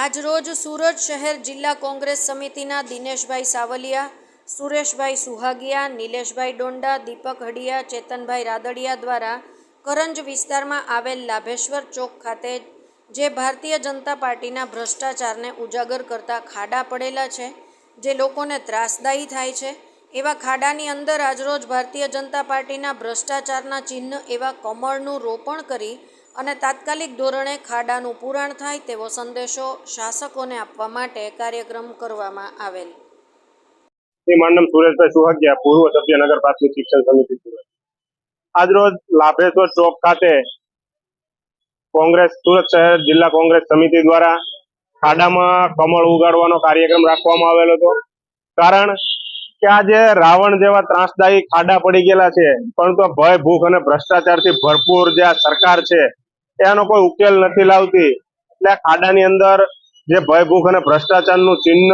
આજરોજ સુરત શહેર જિલ્લા કોંગ્રેસ સમિતિના દિનેશભાઈ સાવલિયા, સુરેશભાઈ સુહાગિયા, નિલેશભાઈ ડોંડા, દીપક હડિયા, ચેતનભાઈ રાદડિયા દ્વારા કરંજ વિસ્તારમાં આવેલ લાભેશ્વર ચોક ખાતે જે ભારતીય જનતા પાર્ટીના ભ્રષ્ટાચારને ઉજાગર કરતા ખાડા પડેલા છે, જે લોકોને ત્રાસદાયી થાય છે, એવા ખાડાની અંદર આજરોજ ભારતીય જનતા પાર્ટીના ભ્રષ્ટાચારના ચિહ્ન એવા કમળનું રોપણ કરી અને તાત્કાલિક ધોરણે ખાડાનું પૂરણ થાય તેવો સંદેશો શાસકોને આપવા માટે કાર્યક્રમ કરવામાં આવેલ. સુરેશભાઈ સુહાગિયા, પૂર્વ સભ્ય નગર પ્રાથમિક શિક્ષણ સમિતિ આજરોજ લાભેશ્વર ચોક ખાતે કોંગ્રેસ, સુરત શહેર જિલ્લા કોંગ્રેસ સમિતિ દ્વારા ખાડામાં કમળ ઉગાડવાનો કાર્યક્રમ રાખવામાં આવેલો હતો. કારણ કે આજે રાવણ જેવા ત્રાસદાયી ખાડા પડી ગયેલા છે પરંતુ ભય, ભૂખ અને ભ્રષ્ટાચારથી ભરપૂર જે આ સરકાર છે એનો કોઈ ઉકેલ નથી લાવતી. એટલે ખાડાની અંદર જે ભયભૂખ અને ભ્રષ્ટાચારનું ચિહ્ન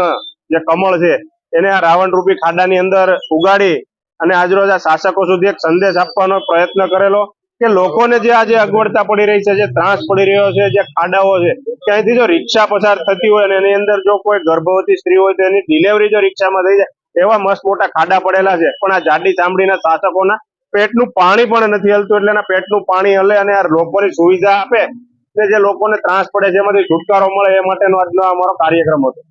જે કમળ છે, એને આ રાવણ રૂપી ખાડાની અંદર ઉગાડી અને આજરોજ આ શાસકો સુધી એક સંદેશ આપવાનો પ્રયત્ન કરેલો કે લોકોને જે આજે અગવડતા પડી રહી છે, જે ત્રાસ પડી રહ્યો છે, જે ખાડાઓ છે કે જો રિક્ષા પસાર થતી હોય અને એની અંદર જો કોઈ ગર્ભવતી સ્ત્રી હોય તો એની ડિલિવરી જો રિક્ષામાં થઈ જાય, એવા મસ્ત મોટા ખાડા પડેલા છે. પણ આ જાડી ચામડીના શાસકોના પેટનું પાણી પણ નથી હલતું એટલે એના પેટનું પાણી હલે અને આ લોકોની સુવિધા આપે કે જે લોકોને ત્રાસ પડે છે એમાંથી છુટકારો મળે એ માટેનો આજનો અમારો કાર્યક્રમ હતો.